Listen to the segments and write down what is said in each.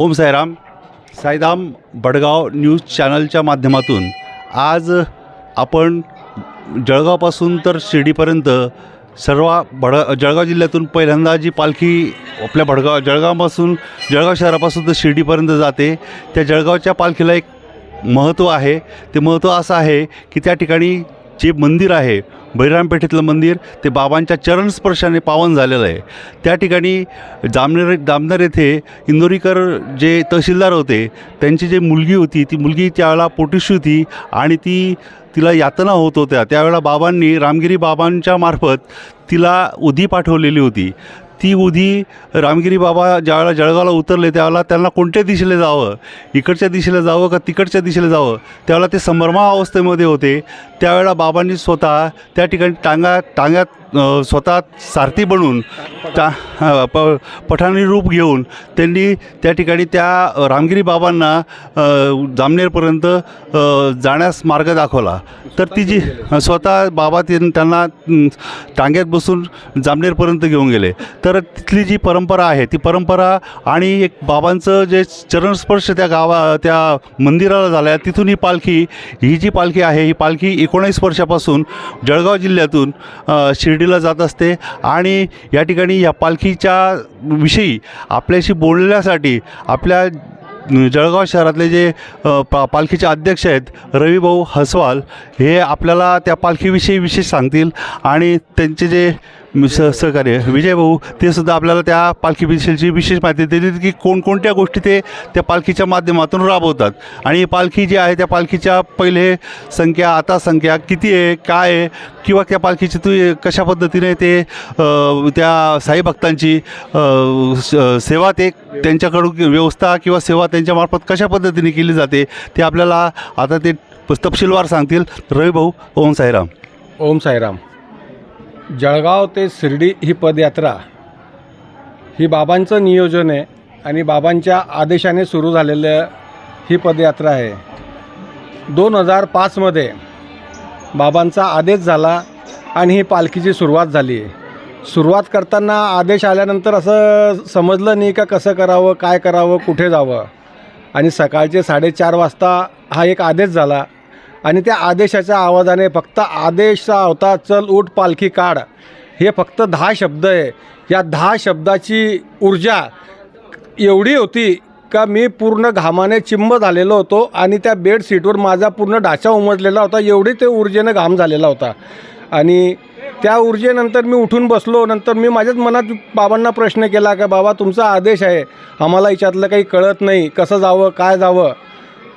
ओम Sairam Sairam Badgaon news चॅनलच्या माध्यमातून आज आपण जळगावपासून तर शिर्डीपर्यंत सर्व बड जळगाव जिल्ह्यातून पहिल्यांदा जी पालखी आपल्या भडगाव जळगावपासून जळगाव शहरापासून तर शिर्डीपर्यंत जाते. त्या जळगावच्या पालखीला एक महत्त्व आहे. ते महत्त्व असं आहे की त्या ठिकाणी जे मंदिर आहे बहिरामपेठेतलं मंदिर ते बाबांच्या चरणस्पर्शाने पावन झालेलं आहे. त्या ठिकाणी जामनेर जामनेर येथे इंदोरीकर जे तहसीलदार होते त्यांची जी मुलगी होती ती मुलगी त्यावेळेला पोटिशी होती आणि ती तिला यातना होत होत्या. त्यावेळेला बाबांनी रामगिरी बाबांच्या मार्फत तिला उधी पाठवलेली होती. ती उधी रामगिरी बाबा ज्यावेळेला जळगावला उतरले त्यावेळेला त्यांना कोणत्या दिशेला जावं? इकडच्या दिशेला जावं का तिकडच्या दिशेला जावं? त्यावेळेला ते संभ्रमा अवस्थेमध्ये होते. त्यावेळेला बाबांनी स्वतः त्या ठिकाणी टांगा टांग्यात स्वतः सारथी बनून त्या प पठाणी रूप घेऊन त्यांनी त्या ठिकाणी त्या रामगिरी बाबांना जामनेरपर्यंत जाण्यास मार्ग दाखवला. तर ती जी स्वतः बाबा ते त्यांना टांग्यात बसून जामनेरपर्यंत घेऊन गेले. तर तिथली जी परंपरा आहे ती परंपरा आणि एक बाबांचं जे चरणस्पर्श त्या गावा त्या मंदिराला झाला आहे तिथून ही पालखी ही जी पालखी आहे ही पालखी एकोणीस वर्षापासून जळगाव जिल्ह्यातून शिर् शिर्डीला जात असते आणि या ठिकाणी या पालखीच्या विषयी आपल्याशी बोलण्यासाठी आपल्या जळगाव शहरातले जे पा पालखीचे अध्यक्ष आहेत रविभाऊ हसवाल हे आपल्याला त्या पालखीविषयी विशेष सांगतील आणि त्यांचे जे स सहकार्य. विजय भाऊ ते सुद्धा आपल्याला त्या पालखी विषयीची विशेष माहिती देतील की कोणकोणत्या गोष्टी ते त्या पालखीच्या माध्यमातून राबवतात. आणि पालखी जी आहे त्या पालखीच्या पहिले संख्या आता संख्या किती आहे काय आहे किंवा त्या पालखीची तू कशा पद्धतीने ते त्या साई भक्तांची स- सेवा ते त्यांच्याकडून व्यवस्था किंवा सेवा त्यांच्यामार्फत कशा पद्धतीने केली जाते ते आपल्याला आता ते तपशीलवार सांगतील. रवी भाऊ ओम साईराम. ओम साईराम. जळगाव ते शिर्डी ही पदयात्रा ही बाबांचं नियोजन आहे आणि बाबांच्या आदेशाने सुरू झालेलं ही पदयात्रा आहे. दोन हजार पाचमध्ये बाबांचा आदेश झाला आणि ही पालखीची सुरुवात झाली सुरुवात करताना आदेश आल्यानंतर असं समजलं नाही का कसं करावं काय करावं कुठे जावं. आणि सकाळचे साडेचार वाजता हा एक आदेश झाला. आणि त्या आदेशाच्या आवाजाने फक्त आदेश होता चल उठ पालखी काढ. हे फक्त दहा शब्द आहे. या दहा शब्दाची ऊर्जा एवढी होती का मी पूर्ण घामाने चिंब झालेलो होतो आणि त्या बेडशीटवर माझा पूर्ण ढाचा उमजलेला होता एवढी ते ऊर्जेनं घाम झालेला होता. आणि त्या ऊर्जेनंतर मी उठून बसलो नंतर मी माझ्याच मनात बाबांना प्रश्न केला का बाबा तुमचा आदेश आहे. आम्हाला याच्यातलं काही कळत नाही. कसं जावं? काय जावं?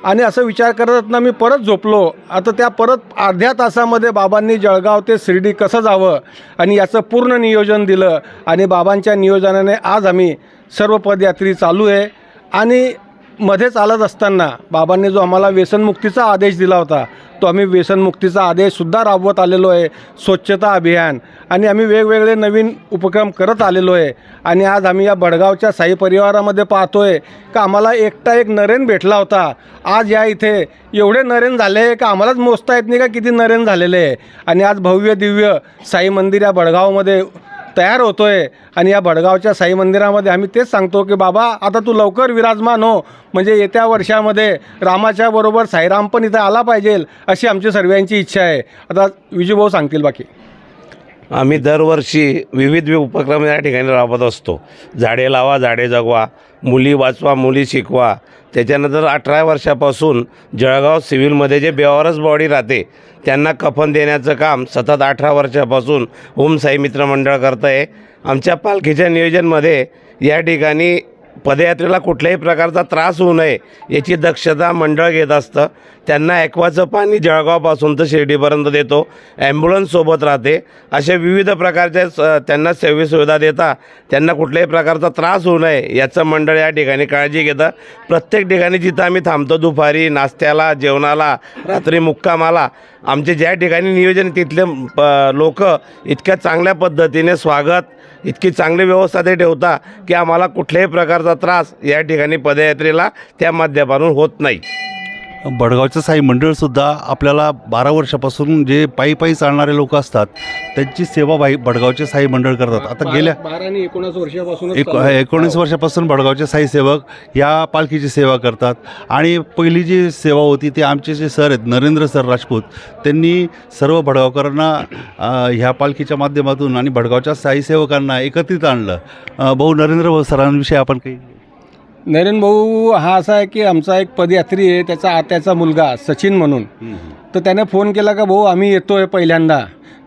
आणि असं विचार करत असताना मी परत झोपलो. आता त्या परत अर्ध्या तासामध्ये बाबांनी जळगाव ते शिर्डी कसं जावं आणि याचं पूर्ण नियोजन दिलं. आणि बाबांच्या नियोजनाने आज आम्ही सर्व पदयात्री चालू आहे. आणि मध्ये चालत असताना बाबांनी जो आम्हाला व्यसनमुक्तीचा आदेश दिला होता तो आम्ही व्यसनमुक्तीचा आदेशसुद्धा राबवत आलेलो आहे स्वच्छता अभियान. आणि आम्ही वेगवेगळे नवीन उपक्रम करत आलेलो आहे. आणि आज आम्ही या बडगावच्या साई परिवारामध्ये पाहतो आहे का आम्हाला एकटा एक नरेन भेटला होता. आज या इथे एवढे नरेन झाले का आम्हालाच मोजता येत नाही का किती नरेन झालेले आहे. आणि आज भव्य दिव्य साई मंदिर या बडगावमध्ये तयार होतो आहे आणि या भडगावच्या साई मंदिरामध्ये आम्ही तेच सांगतो की बाबा आता तू लवकर विराजमान हो. म्हणजे येत्या वर्षामध्ये रामाच्या बरोबर साईराम पण इथं आला पाहिजे अशी आमची सर्वांची इच्छा आहे. आता विजूभाऊ सांगतील बाकी. आम्ही दरवर्षी विविध उपक्रम या ठिकाणी राबवत असतो. झाडे लावा झाडे जगवा. मुली वाचवा मुली शिकवा. त्याच्यानंतर अठरा वर्षापासून जळगाव सिव्हिलमध्ये जे बेवारस बॉडी राहते त्यांना कफन देण्याचं काम सतत अठरा वर्षापासून ओम साई मित्र मंडळ करतं आहे आमच्या पालखीच्या नियोजनमध्ये या ठिकाणी पदयात्रेला कुठल्याही प्रकारचा त्रास होऊ नये याची दक्षता मंडळ घेत असतं. त्यांना ॲक्वाचं पाणी जळगावपासून तर शिर्डीपर्यंत देतो. ॲम्ब्युलन्ससोबत राहते. अशा विविध प्रकारच्या स त्यांना सेवी सुविधा देता. त्यांना कुठल्याही प्रकारचा त्रास होऊ नये याचं मंडळ या ठिकाणी काळजी घेतं. प्रत्येक ठिकाणी जिथं आम्ही थांबतो दुपारी नाश्त्याला जेवणाला रात्री मुक्कामाला आमचे ज्या ठिकाणी नियोजन तिथले लोक इतक्या चांगल्या पद्धतीने स्वागत इतकी चांगली व्यवस्था ते ठेवता की आम्हाला कुठल्याही प्रकारचा त्रास या ठिकाणी पदयात्रेला त्या माध्यमातून होत नाही. बडगावचं साई मंडळसुद्धा आपल्याला बारा वर्षापासून जे पायी पायी चालणारे लोक असतात त्यांची सेवा बाई बडगावचे साई मंडळ करतात. आता गेल्या बारा आणि एकोणीस वर्षापासून एक एकोणीस वर्षापासून बडगावचे साई सेवक या पालखीची सेवा करतात. आणि पहिली जी सेवा होती ते आमचे जे सर आहेत नरेंद्र सर राजपूत त्यांनी सर्व भडगावकरांना ह्या पालखीच्या माध्यमातून आणि भडगावच्या साई सेवकांना एकत्रित आणलं. भाऊ नरेंद्र भाऊ सरांविषयी आपण काही नरेन भाऊ हा असा आहे की आमचा एक पदयात्री आहे त्याचा आत्याचा मुलगा सचिन म्हणून. तर त्याने फोन केला का भाऊ आम्ही येतो आहे पहिल्यांदा.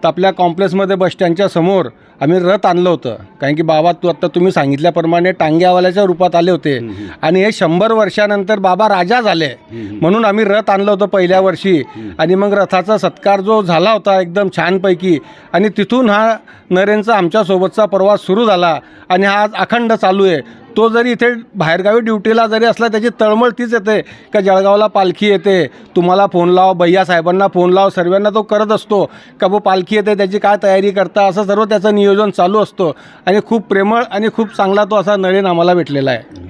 तर आपल्या कॉम्प्लेक्समध्ये बसस्टँडच्या समोर आम्ही रथ आणलं होतं. कारण की बाबा तू आत्ता तुम्ही सांगितल्याप्रमाणे टांग्यावाल्याच्या रूपात आले होते. आणि हे शंभर वर्षानंतर बाबा राजा झाले. म्हणून आम्ही रथ आणलं होतं पहिल्या वर्षी. आणि मग रथाचा सत्कार जो झाला होता एकदम छानपैकी. आणि तिथून हा नरेनचा आमच्यासोबतचा प्रवास सुरू झाला. आणि हा आज अखंड चालू आहे. तो जरी इथे बाहेरगावी ड्युटीला जरी असला त्याची तळमळ तीच येते का जळगावला पालखी येते? तुम्हाला फोन लाव भैया साहेबांना फोन लाव सर्वांना तो करत असतो का बो पालखी येते त्याची काय तयारी करता? असं सर्व त्याचं नियोजन चालू असतो. आणि खूप प्रेमळ आणि खूप चांगला तो असा नळीन आम्हाला भेटलेला आहे.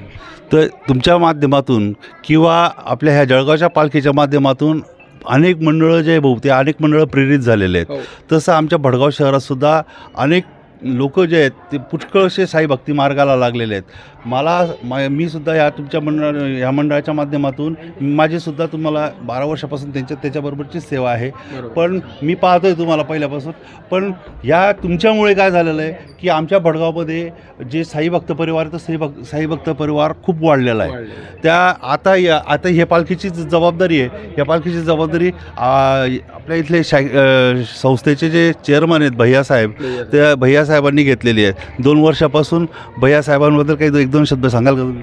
तर तुमच्या माध्यमातून किंवा आपल्या ह्या जळगावच्या पालखीच्या माध्यमातून अनेक मंडळं जे आहे भाऊ ते अनेक मंडळं प्रेरित झालेले हो. आहेत तसं आमच्या भडगाव शहरातसुद्धा अनेक लोक जे आहेत ते पुष्कळसे साई भक्ती मार्गाला लागलेले आहेत. मला मा- मी सुद्धा या तुमच्या मंडळ ह्या मंडळाच्या माध्यमातून माझीसुद्धा तुम्हाला बारा वर्षापासून त्यांच्या त्याच्याबरोबरची सेवा आहे. पण मी पाहतोय तुम्हाला पहिल्यापासून. पण या तुमच्यामुळे काय झालेलं आहे की आमच्या भडगावमध्ये जे साई भक्त परिवार आहे, तो साई भक्त साई भक्त परिवार खूप वाढलेला आहे. त्या आता या आता हे पालखीची जबाबदारी आहे या पालखीची जबाबदारी आपल्या इथले शा अ, संस्थेचे जे चेअरमन आहेत भैयासाहेब त्या भैयासाहेबांनी घेतलेली आहे. दोन वर्षापासून भैयासाहेबांबद्दल काही एक दोन शब्द सांगाल का तुम्ही?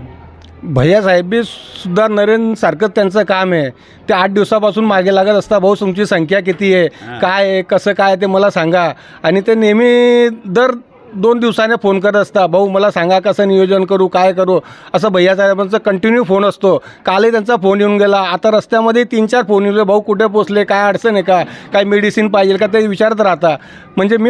भैया साहेब बी सुद्धा सारखंच त्यांचं काम आहे. ते आठ दिवसापासून मागे लागत असता भाऊ तुमची संख्या किती आहे? काय आहे? कसं काय ते मला सांगा. आणि ते नेहमी दर दोन दिवसाने फोन करत असता भाऊ मला सांगा कसं नियोजन करू काय करू? असं भैया साहेबांचा कंटिन्यू फोन असतो. कालही त्यांचा फोन येऊन गेला. आता रस्त्यामध्ये तीन चार फोन येऊन भाऊ कुठे पोचले? काय अडचण आहे का? काय मेडिसिन पाहिजे का? ते विचारत राहता. म्हणजे मी